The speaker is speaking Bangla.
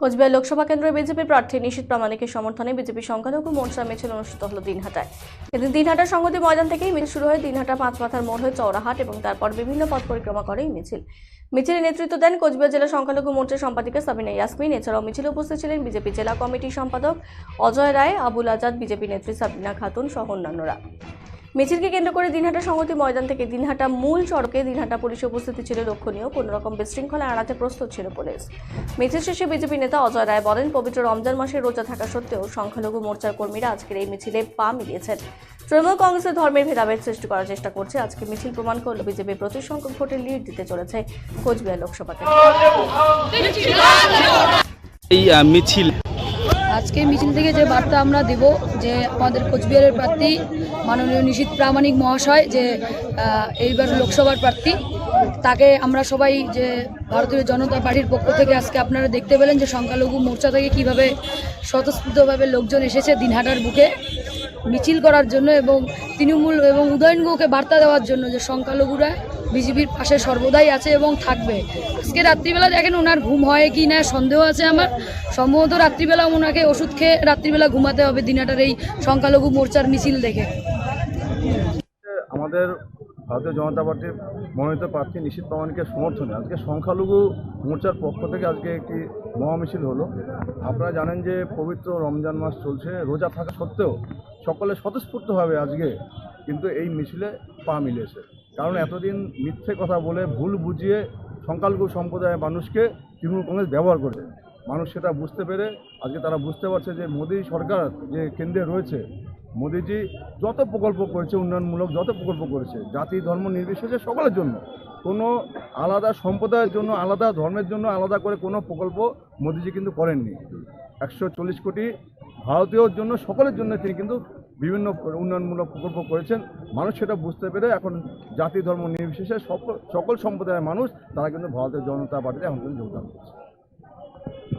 কোচবিহার লোকসভা কেন্দ্রে বিজেপি প্রার্থী নিশীত প্রামাণিকের সমর্থনে বিজেপি সংখ্যালঘু মোর্চা মিছিল অনুষ্ঠিত হল দিনহাটায়। এদিন দিনহাটা সংহতি ময়দান থেকেই মিছিল শুরু হয় দিনহাটা পাঁচ মাথার মোড় হয়ে চৌরাহাট এবং তারপর বিভিন্ন পথ পরিক্রমা করে মিছিল। মিছিলে নেতৃত্ব দেন কোচবিহার জেলা সংখ্যালঘু মোর্চার সম্পাদিকা সাবিনা ইয়াসমিন। এছাড়াও মিছিলে উপস্থিত ছিলেন বিজেপি জেলা কমিটির সম্পাদক অজয় রায়, আবুল আজাদ, বিজেপি নেত্রী সাবিনা খাতুন সহ অন্যান্যরা। মিছিলকে কেন্দ্র করে দিনহাটা সংহতি ময়দান থেকে দিনহাটা মূল সড়কে দিনহাটা পুলিশের উপস্থিতি ছিল লক্ষণীয়। কোনো রকম বিশৃঙ্খলা এড়াতে প্রস্তুত ছিল পুলিশ। মিছিল শেষে বিজেপি নেতা অজয় রায় বলেন, পবিত্র রমজান মাসে রোজা থাকা সত্ত্বেও সংখ্যালঘু মোর্চার কর্মীরা আজকের এই মিছিলে পা মিলিয়েছেন। তৃণমূল কংগ্রেসের ধর্মের ভেদাভেদ সৃষ্টি করার চেষ্টা করছে। আজকে মিছিল প্রমাণ করল বিজেপি প্রচুর সংখ্যক ভোটে লিড দিতে চলেছে কোচবিহার লোকসভা কেন্দ্রে এই মিছিল আজকে মিছিল থেকে যে বার্তা আমরা দেব যে আমাদের কোচবিহারের প্রার্থী মাননীয় নিশীত প্রামাণিক মহাশয় যে এইবার লোকসভার প্রার্থী, তাকে আমরা সবাই যে ভারতীয় জনতা পার্টির পক্ষ থেকে আজকে আপনারা দেখতে পেলেন যে সংখ্যালঘু মোর্চা থেকে কীভাবে স্বতঃস্ফূর্তভাবে লোকজন এসেছে দিনহাটার বুকে মিছিল করার জন্য এবং তৃণমূল এবং উদয়নগুকে বার্তা দেওয়ার জন্য যে সংখ্যালঘুরা বিজেপির পাশে সর্বদাই আছে এবং থাকবে। আজকে রাত্রিবেলা দেখেন ওনার ঘুম হয় কি না, সন্দেহ আছে আমার। সম্ভবত রাত্রিবেলা ওনাকে ওষুধ খেয়ে রাত্রিবেলা ঘুমাতে হবে দিনাটার এই সংখ্যালঘু মোর্চার মিছিল দেখে। আমাদের ভারতীয় জনতা পার্টির মনোনীত প্রার্থী নিশীত প্রামাণিকের সমর্থনে আজকে সংখ্যালঘু মোর্চার পক্ষ থেকে আজকে একটি মহামিছিল হলো। আপনারা জানেন যে পবিত্র রমজান মাস চলছে, রোজা থাকা সত্ত্বেও সকলে স্বতঃস্ফূর্তভাবে আজকে কিন্তু এই মিছিলে পা মিলিয়েছে। কারণ এতদিন মিথ্যে কথা বলে ভুল বুঝিয়ে সংখ্যালঘু সম্প্রদায়ের মানুষকে তৃণমূল কংগ্রেস ব্যবহার করে। মানুষ সেটা বুঝতে পেরে আজকে তারা বুঝতে পারছে যে মোদী সরকার যে কেন্দ্রে রয়েছে, মোদিজি যত প্রকল্প করেছে, উন্নয়নমূলক যত প্রকল্প করেছে, জাতি, ধর্ম নির্বিশেষে সকলের জন্য, কোনো আলাদা সম্প্রদায়ের জন্য, আলাদা ধর্মের জন্য আলাদা করে কোনো প্রকল্প মোদিজি কিন্তু করেননি। একশো চল্লিশ কোটি ভারতীয়র জন্য, সকলের জন্য তিনি কিন্তু বিভিন্ন উন্নয়নমূলক প্রকল্প করেছেন। মানুষ সেটা বুঝতে পেরে এখন জাতি ধর্ম নির্বিশেষে সকল সকল সম্প্রদায়ের মানুষ তারা কিন্তু ভারতের জনতা পার্টিতে এখন কিন্তু যোগদান করছে।